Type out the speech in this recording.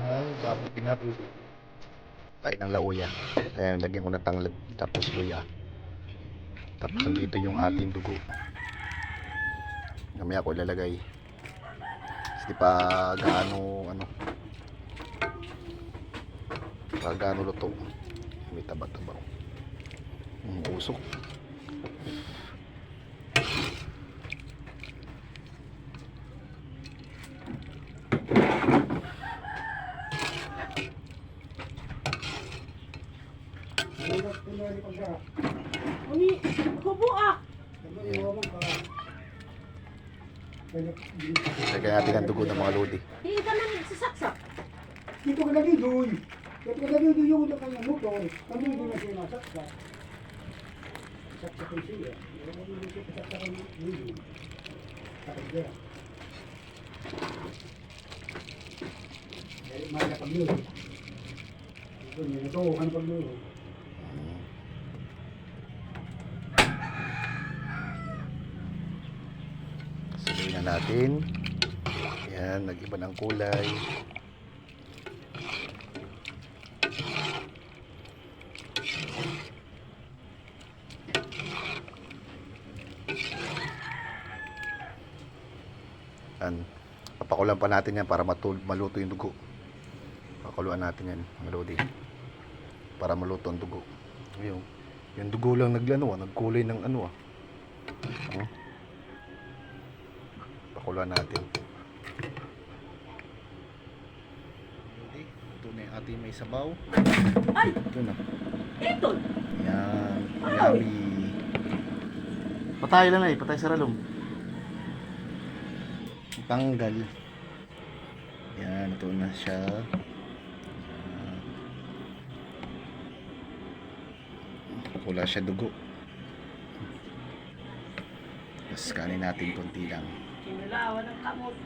Ay, bago pinapit. Tayo ng lauya. Ayan, lagyan ko ng tanglad. Tapos luya. Tapos nandito yung ating dugo. Mamaya ko ilalagay. Kasi pa gaano ano pa gaano luto. May taba-taba. Ang usok. Uni, kubo ah. Lagyan natin ang dugo ng mga lodi. Di ka na nagsasaksak. Dito ka lagi doon. Dito ka lagi doon yung ulo kanya motor. Kami hindi na siya nasaksak. Saksak ko siya. Hindi siya kasaksak ang ulo. Saksak siya. Dahil maya pag yun. Ito niya, ito, na natin. Yan, nag-iba ng kulay. Yan. Papakulan pa natin yan para maluto yung dugo. Pakuluan natin yan, mga. Para maluto ang dugo. Ayun. Yung dugo lang naglano, nagkulay ng ano ah. Oh. Pakuluan natin. Ito na yung ating may sabaw. Ay, Ito na. ito. Yan. Yummy. Patay lang eh. Patay sa ralom. Tanggal. Yan. Ito na siya. Wala siya dugo. Tapos kanin natin konti lang. Kinulawan ng kamot.